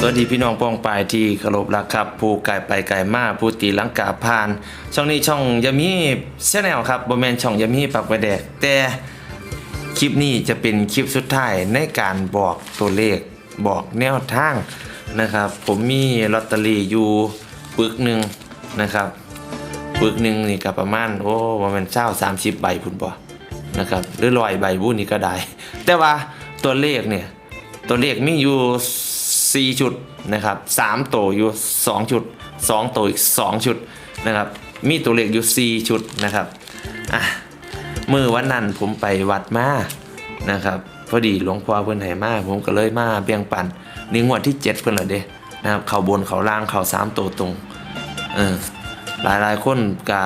สวัสดีพี่น้องป้องปลายที่เคารพรักครับ ผู้ไก่ไปไก่มาผู้ตีลังกาพาน ช่องนี้ช่องยามีชแนลครับบแมนช่องยามีปักไปแดก แต่คลิปนี้จะเป็นคลิปสุดท้ายในการบอกตัวเลขบอกแนวทางนะครับ ผมมีลอตเตอรี่อยู่ปึกหนึ่งนะครับปึกหนึ่งนี่ก็ประมาณโอ้ประมาณเช้าสามสิบใบพุ่นบ่นะครับหรือร้อยใบบุ้นนี่ก็ได้ แต่ว่าตัวเลขเนี่ยตัวเลขมีอยู่ 4ชุดนะครับ3ตัวอยู่2ชุด 2 ตัวอีก2ชุดนะครับมีตัวเลขอยู่4ชุดนะครับอะมือวันนั้นผมไปวัดมานะครับพอดีหลวงพ่อเพิ่นให้มาผมก็เลยมาเบี่ยงปันนี่งวดที่ 7 เพิ่นเหรอเด้นะครับเขาบนเขาล่างเขา3ตัวตรงเออหลายหลายคนก็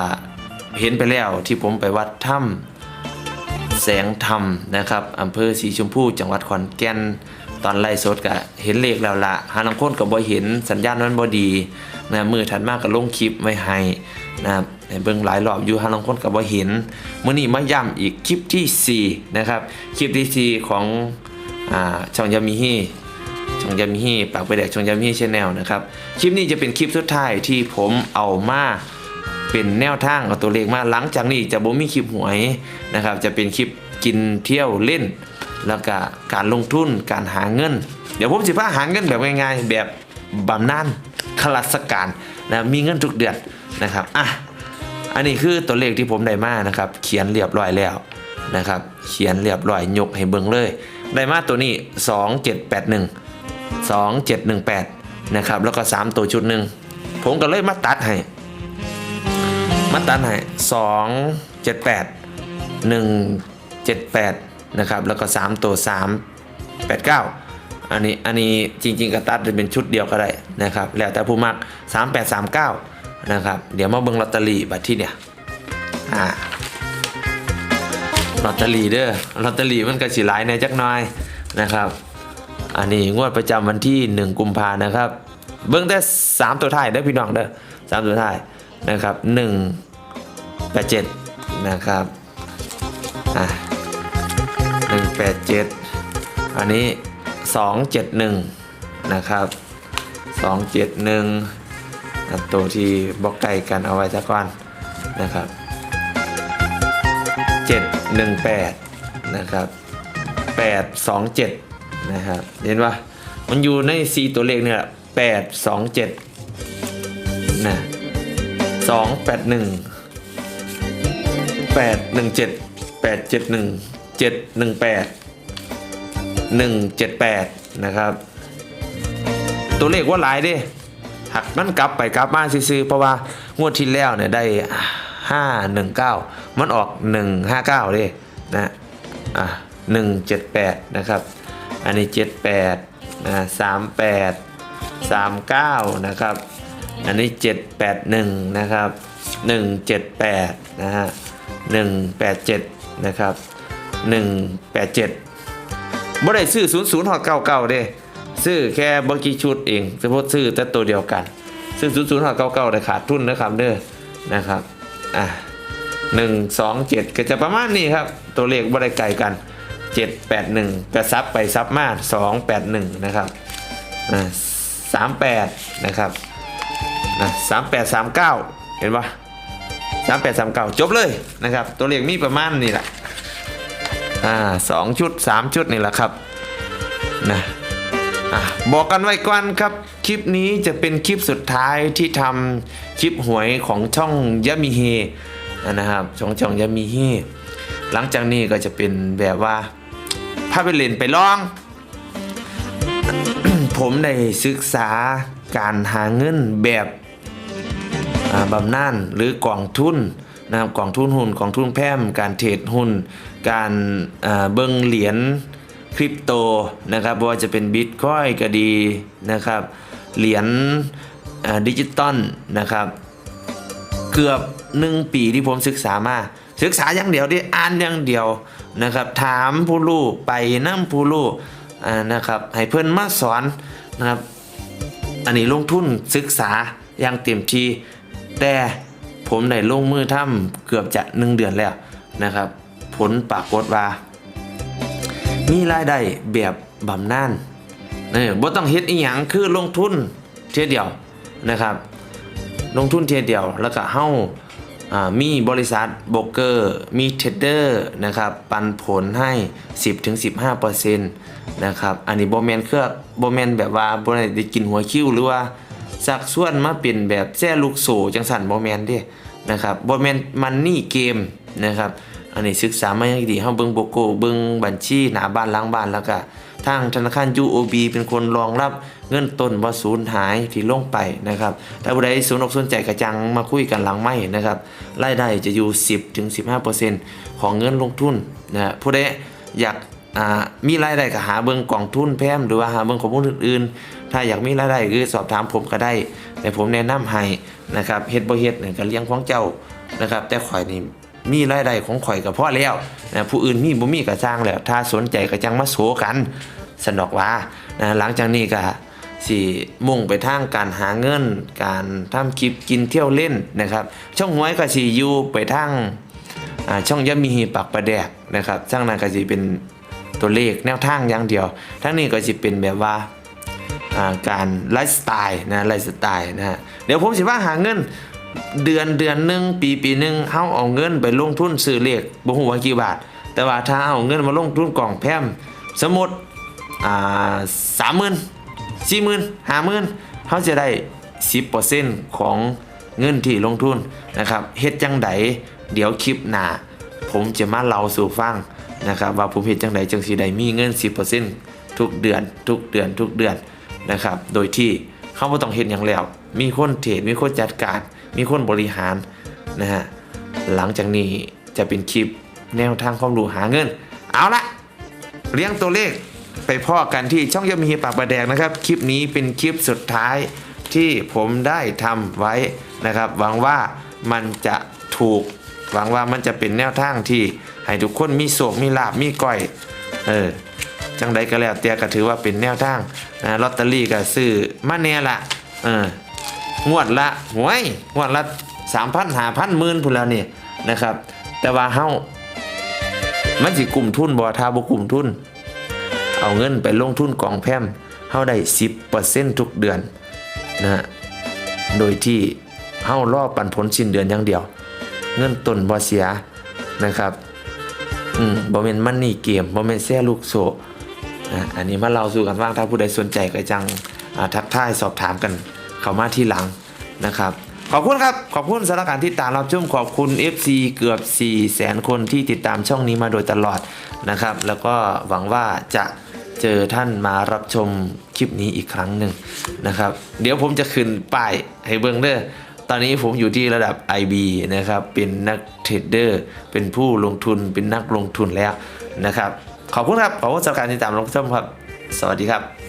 เห็นไปแล้วที่ผมไปวัดถ้ำแสงธรรมนะครับอำเภอสีชมพูจังหวัดขอนแก่น ตอนไล่สดก็เห็นเลขแล้วละหาลังคนก็บ่เห็นสัญญาณมันบ่ดีนะมือถัดมากก็ลงคลิปไว้ให้นะครับเบิ่งหลายรอบอยู่หาลังคนก็บ่เห็นมื้อนี้มาย้ำอีกคลิปที่4นะครับคลิปที่4ของอ่าช่องยามีฮีช่องยามีฮีปากไปแดกช่องยามีฮีชแนลนะครับคลิปนี้จะเป็นคลิปสุดท้ายที่ผมเอามาเป็นแนวทางเอาตัวเลขมาหลังจากนี้จะบ่มีคลิปหวยนะครับจะเป็นคลิปกินเที่ยวเล่น แล้วก็การลงทุนการหาเงิน เดี๋ยวผมสิพาหาเงินแบบง่ายๆ แบบบำนาญข้าราชการนะมีเงินทุกเดือนนะครับอะอันนี้คือตัวเลขที่ผมได้มานะครับ เขียนเรียบร้อยแล้วนะครับ เขียนเรียบร้อยยกให้เบิ่งเลย ได้มาตัวนี้ 2781 2718นะครับแล้วก็ 3 ตัวชุดหนึ่งผมก็เลยมาตัดให้มาตัดให้สองเจ็ดแปดห นะครับแล้วก็สามตัวสามแปดเก้าอันนี้อันนี้จริง ๆก็ตัดจะเป็นชุดเดียวก็ได้นะครับแล้วแต่ผู้มักสามแปดสามเก้านะครับเดี๋ยวมาเบิ่งลอตเตอรี่บัตรที่เนี่ยอ่าลอตเตอรี่เด้อลอตเตอรี่มันก็สิหลายในจักหน่อยนะครับ อันนี้งวดประจำวันที่ 1 กุมภานะครับ เบิ่งแต่ 3 ตัวท้ายเด้อพี่น้องเด้อสามตัวท้ายนะครับ1 8 7นะครับอะ 1 8 7 อันนี้ 2 7 1 นะครับ 2 7 1ตัวที่บอกไก่กันเอาไว้ซะก่อนนะครับ 7 1 8 นะครับ 8 2 7 นะครับ เห็นปะมันอยู่ใน 4 ตัวเลขเนี่ย8 2 7 นะ 281 817 871 718 1 7 8 นะครับ ตัวเลขว่าหลายเดิหักมันกลับไปกลับมาซื้อเพราะว่างวดที่แล้วเนี่ยได้ 519 มันออก 159เด้นะอะ178 นะครับ อันนี้ 78นะ38 39 นะครับ อันนี้ 781 นะครับ 178 นะฮะ 187 นะครับ 187บ่ได้ซื้อ 00หอด99เด้ซื้อแค่บ่กี่ชุดเองเฉพาะซื้อแต่ตัวเดียวกัน ซึ่ง00หอด99ได้ขาดทุนนะครับเด้อนะครับอะ1 2 7 ก็จะประมาณนี้ครับ ตัวเลขบ่ได้ไกลกัน 7 8 1กระซับไปซับมา2 8 1 นะครับอ่า38 นะครับนะ38 39 เห็นปะ38 39 จบเลยนะครับ ตัวเลขมีประมาณนี้แหละ อ่าสองชุด3ชุดนี่แหละครับนะบอกกันไว้ก่อนครับ คลิปนี้จะเป็นคลิปสุดท้ายที่ทำคลิปหวยของช่องยามีเฮนะครับช่องช่องยามีเฮหลังจากนี้ก็จะเป็นแบบว่าพาไปเล่นไปลอง ผมได้ศึกษาการหาเงินแบบบำนาญหรือกองทุน นะครับกองทุนหุ้นกองทุนแพมการเทรดหุ้น การเบิ้งเหรียญคริปโตนะครับว่าจะเป็นบิตคอยก็ดีนะครับเหรียญดิจิตอลนะครับ เกือบหนึ่งปีที่ผมศึกษามา ศึกษาอย่างเดียวดิอ่านอย่างเดียวนะครับ ถามผู้รู้ไปนั่งผู้รู้อ่นะครับ ให้เพื่อนมาสอนนะครับ อันนี้ลงทุนศึกษาอย่างเต็มที่แต่ ผมได้ลงมือทำเกือบจะหนึ่งเดือนแล้วนะครับ ผลปรากฏว่า มีรายได้แบบบำนาญเออบ่ต้องเฮ็ดอีหยังคือลงทุนเทียเดียวนะครับ ลงทุนเทียเดียวแล้วก็เฮาอ่ามีบริษัทโบรกเกอร์ มีเทรดเดอร์นะครับ ปันผลให้ 10-15%นะครับ อันนี้บ่แม่นเครือบ่แม่นแบบว่าบ่ได้กินหัวคิวหรือว่า สักส่วนมาเป็นแบบแซ่ลูกโซจังสันบ่แมนเด้นะครับบ่แมนมันนี่เกมนะครับอันนี้ศึกษามาอย่างดีเฮาเบิ่งโบโกเบิ่งบัญชีหน้าบ้านหลังบ้านแล้วก็ทางธนาคาร UOB เป็นคนรองรับเงินต้นบ่าสูญหายที่ลงไปนะครับถ้าผู้ใดสนอกสนใจกระจังมาคุยกันหลังไม่นะครับรายได้จะอยู่ 10ถึง15%ของเงินลงทุนนะผู้ใดอยาก อ่ามีรายได้ก็หาเบิ่งกองทุนแพมหรือว่าหาเบิ่งข้อมูลอื่นๆ ถ้าอยากมีรายได้คือสอบถามผมก็ได้ แต่ผมแนะนำให้นะครับเฮ็ดบ่เฮ็ดเนี่ยก็เลี้ยงของเจ้านะครับ แต่ข่อยนี่มีรายได้ของข่อยก็พอแล้วนะผู้อื่นมีบ่มีก็สร้างแล้ว ถ้าสนใจก็จังมาโสกันสนอกว่านะหลังจากนี้ก็สิมุ่งไปทางการหาเงิน การทำคลิปกินเที่ยวเล่นนะครับ ช่องหวยก็สิอยู่ไปทางช่องยะมีปักประแดกนะครับช่างนั้นก็สิเป็น ตัวเลขแนวทางอย่างเดียว ทั้งนี้ก็สิเป็นแบบว่าการไลฟ์สไตล์นะไลฟ์สไตล์นะฮะเดี๋ยวผมสิว่าหาเงินเดือนเดือนหนึ่งปีปีหนึ่งเฮาเอาเงินไปลงทุนซื้อเลขบ่ฮู้ว่ากี่บาท แต่ว่าถ้าเอาเงินมาลงทุนกล่องแพมสมมติอ่าสามหมื่นสี่หมื่นห้าหมื่นเขาจะได้สิบเปอร์เซ็นต์ของเงินที่ลงทุนนะครับเฮ็ดจังไดเดี๋ยวคลิปหน้าผมจะมาเล่าสู่ฟัง นะครับว่าผมเฮ็ดจังไดจังสีใดมีเงิน 10%ทุกเดือน ทุกเดือนทุกเดือนนะครับ โดยที่เขาไม่ต้องเฮ็ดอย่างแล้ว มีคนเทรดมีคนจัดการ มีคนบริหารนะฮะหลังจากนี้จะเป็นคลิปแนวทางความรู้หาเงิน เอาละเลี้ยงตัวเลขไปพ่อกันที่ช่องยมีปากประแดงนะครับ คลิปนี้เป็นคลิปสุดท้ายที่ผมได้ทำไว้นะครับ หวังว่ามันจะถูก หวังว่ามันจะเป็นแนวทางที่ ให้ทุกคนมีโศกมีลาบมีก้อย เออ จังใดก็แล้วเตียก็ถือว่าเป็นแนวทางลอตเตอรี่ก็ซื้อมาแน่ละเอองวดละหวยงวดละสามพันหาพันหมื่นพูนแล้วนี่นะครับ แต่ว่าเฮามันสิกลุ่มทุนบ่ถ้าบ่กลุ่มทุน เอาเงินไปลงทุนกองแพมเฮาได้10%ทุกเดือนนะฮะโดยที่เฮารอปันผลสิ้นเดือนอย่างเดียว เงินต้นบ่เสียนะครับ อืมบ่แม่นมันนี่เกมบ่แม่นแซ่ลูกโซ่อันนี้มาเล่าสู่กันฟังถ้าผู้ใดสนใจก็จังทักทายสอบถามกันเข้ามาที่หลังนะครับ ขอบคุณครับ ขอบคุณสำหรับการที่ตามรับชมขอบคุณ FC เกือบ4แสนคนที่ติดตามช่องนี้มาโดยตลอดนะครับ แล้วก็หวังว่าจะเจอท่านมารับชมคลิปนี้อีกครั้งหนึ่งนะครับ เดี๋ยวผมจะขึ้นป้ายให้เบิ้งเด้อ อนนี้ผมอยู่ที่ระดับ IB นะครับ เป็นนักเทรดเดอร์ เป็นผู้ลงทุน เป็นนักลงทุนแล้วนะครับ ขอบคุณครับ ขอบคุณสำหรับการติดตามรับชมครับ สวัสดีครับ